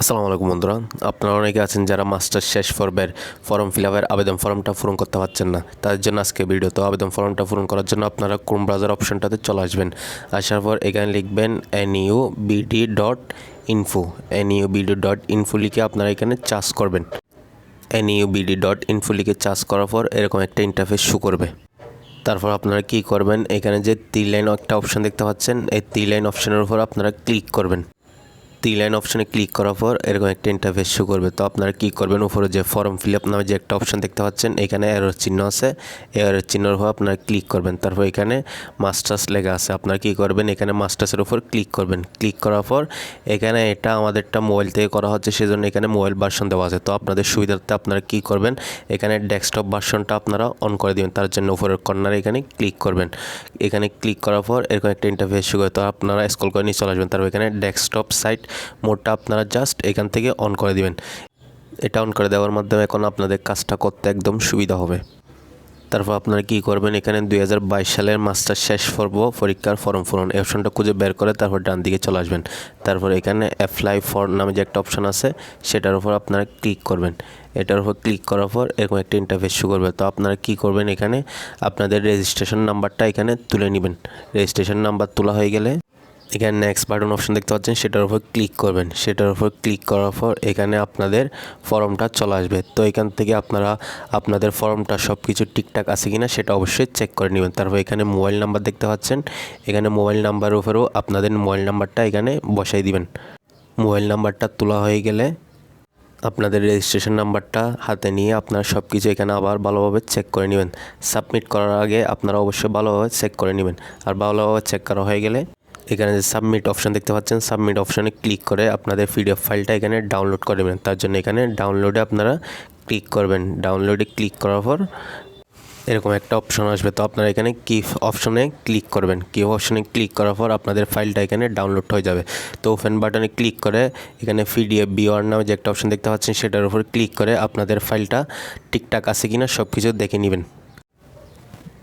আসসালামু আলাইকুম বন্ধুরা। আপনারা অনেকে আছেন যারা মাস্টার শেষ পর্বের ফর্ম ফিল আপের আবেদন ফর্মটা পূরণ করতে পারছেন না। তাদের জন্য আজকে ভিডিও তো আবেদন ফর্মটা পূরণ করার জন্য আপনারা ক্রোম ব্রাউজার অপশনটাতে চলে আসবেন। আসার পর এখানে লিখবেন N U BD dot info N U BD dot info লিখে আপনারা এখানে চার্জ করবেন। N U BD dot info লিখে চার্জ করার পর এরকম একটা ইন্টারফেস শো করবে। তারপর আপনারা কি করবেন? এখানে যে তিন লাইন একটা অপশন দেখতে পাচ্ছেন, এই তিন লাইন অপশনের উপর আপনারা ক্লিক করবেন। তিন লাইন অপশনে ক্লিক করার পর এরকম একটা ইন্টারফেস শো করবে। তো আপনারা কী করবেন? উপরে যে ফর্ম ফিল আপ নামে যে একটা অপশন দেখতে পাচ্ছেন, এখানে এরর চিহ্ন আছে। এরর চিহ্নর উপর আপনারা ক্লিক করবেন। তারপর এখানে মাস্টার্স লেখা আছে। আপনারা কী করবেন? এখানে মাস্টার্সের উপর ক্লিক করবেন। ক্লিক করার পর এখানে এটা আমাদেরটা মোবাইল থেকে করা হচ্ছে, সেজন্য এখানে মোবাইল ভার্সন দেওয়া আছে। তো আপনাদের সুবিধার্থে আপনারা কী করবেন? এখানে ডেস্কটপ ভার্সনটা আপনারা অন করে দেবেন। তার জন্য উপরের কর্নারে এখানে ক্লিক করবেন। এখানে ক্লিক করার পর এরকম একটা ইন্টারফেস শুরু তো আপনারা স্কল করে নিয়ে চলে আসবেন। তারপর এখানে ডেস্কটপ সাইট মোডটা আপনারা জাস্ট এখান থেকে অন করে দিবেন। এটা অন করে দেওয়ার মাধ্যমে এখন আপনাদের কাজটা করতে একদম সুবিধা হবে। তারপর আপনারা কী করবেন, এখানে দুই হাজার বাইশ সালের মাস্টার শেষ পর্ব, পরীক্ষার ফর্ম পূরণ। এই অপশনটা খুঁজে বের করে তারপর ডান দিকে চলে আসবেন। তারপর এখানে অ্যাপ্লাই ফর নামে যে একটা অপশন আছে, সেটার উপর আপনারা ক্লিক করবেন। এটার উপর ক্লিক করার পর এরকম একটা ইন্টারফেস শো করবে। তো আপনারা কী করবেন এখানে, আপনাদের রেজিস্ট্রেশন নাম্বারটা এখানে তুলে নেবেন। রেজিস্ট্রেশন নাম্বার তোলা হয়ে গেলে এখানে নেক্সট বাটন অপশন দেখতে পাচ্ছেন, সেটার উপর ক্লিক করবেন। সেটার উপর ক্লিক করার পর এখানে আপনাদের ফর্মটা চলে আসবে। তো এখান থেকে আপনারা, আপনাদের ফর্মটা সব কিছু ঠিকঠাক আছে কিনা সেটা অবশ্যই চেক করে নেবেন। তারপর এখানে মোবাইল নাম্বার দেখতে পাচ্ছেন। এখানে মোবাইল নাম্বারের উপরেও আপনাদের মোবাইল নাম্বারটা এখানে বসাই দিবেন। মোবাইল নাম্বারটা তোলা হয়ে গেলে আপনাদের রেজিস্ট্রেশন নাম্বারটা হাতে নিয়ে আপনারা সব কিছু এখানে আবার ভালোভাবে চেক করে নেবেন। সাবমিট করার আগে আপনারা অবশ্যই ভালোভাবে চেক করে নেবেন। আর ভালোভাবে চেক করা হয়ে গেলে এখানে যে সাবমিট অপশান দেখতে পাচ্ছেন সাবমিট অপশানে ক্লিক করে আপনাদের পিডিএফ ফাইলটা এখানে ডাউনলোড করে নেবেন। তার জন্য এখানে ডাউনলোডে আপনারা ক্লিক করবেন। ডাউনলোডে ক্লিক করার পর এরকম একটা অপশন আসবে। তো আপনারা এখানে কি অপশনে ক্লিক করবেন। কি অপশনে ক্লিক করার পর আপনাদের ফাইলটা এখানে ডাউনলোড হয়ে যাবে। তো ওপেন বাটনে ক্লিক করে এখানে পিডিএফ বিওয়ার নামে যে একটা অপশন দেখতে পাচ্ছেন, সেটার উপর ক্লিক করে আপনাদের ফাইলটা ঠিকঠাক আছে কিনা সব কিছু দেখে নেবেন।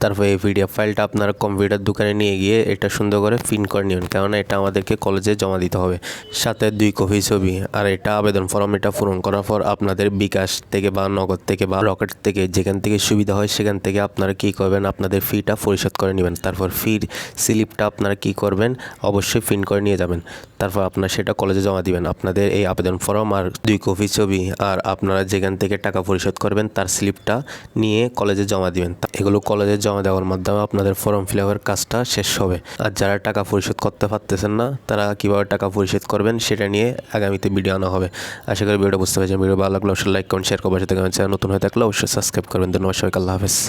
তারপর এই পিডিএফ ফাইলটা আপনারা কম্পিউটার দোকানে নিয়ে গিয়ে এটা সুন্দর করে প্রিন্ট করে নেবেন কেননা এটা আমাদেরকে কলেজে জমা দিতে হবে। সাথে দুই কপি ছবি। আর এটা আবেদন ফর্ম এটা পূরণ করার পর আপনাদের বিকাশ থেকে বা নগদ থেকে বা রকেট থেকে যেখান থেকে সুবিধা হয় সেখান থেকে আপনারা কী করবেন? আপনাদের ফিটা পরিশোধ করে নেবেন। তারপর ফির স্লিপটা আপনারা কী করবেন? অবশ্যই প্রিন্ট করে নিয়ে যাবেন। তারপর আপনারা সেটা কলেজে জমা দিবেন। আপনাদের এই আবেদন ফর্ম আর দুই কপি ছবি আর আপনারা যেখান থেকে টাকা পরিশোধ করবেন, তার স্লিপটা নিয়ে কলেজে জমা দিবেন। এগুলো কলেজে জমা দেওয়ার মাধ্যমে আপনাদের ফর্ম ফিল আপের কাজটা শেষ হবে। আর যারা টাকা পরিশোধ করতে পারতেছেন না, তারা কীভাবে টাকা পরিশোধ করবেন সেটা নিয়ে আগামীতে ভিডিও আনা হবে। আশা করি ভিডিও বুঝতে পারছেন। ভিডিও ভালো লাগলে অবশ্যই লাইক কমেন্ট শেয়ার করবার সাথে নতুন হয়ে থাকলে অবশ্যই সাবস্ক্রাইব করবেন। ধন্যবাদ সবাইকে। আল্লাহ হাফেজ।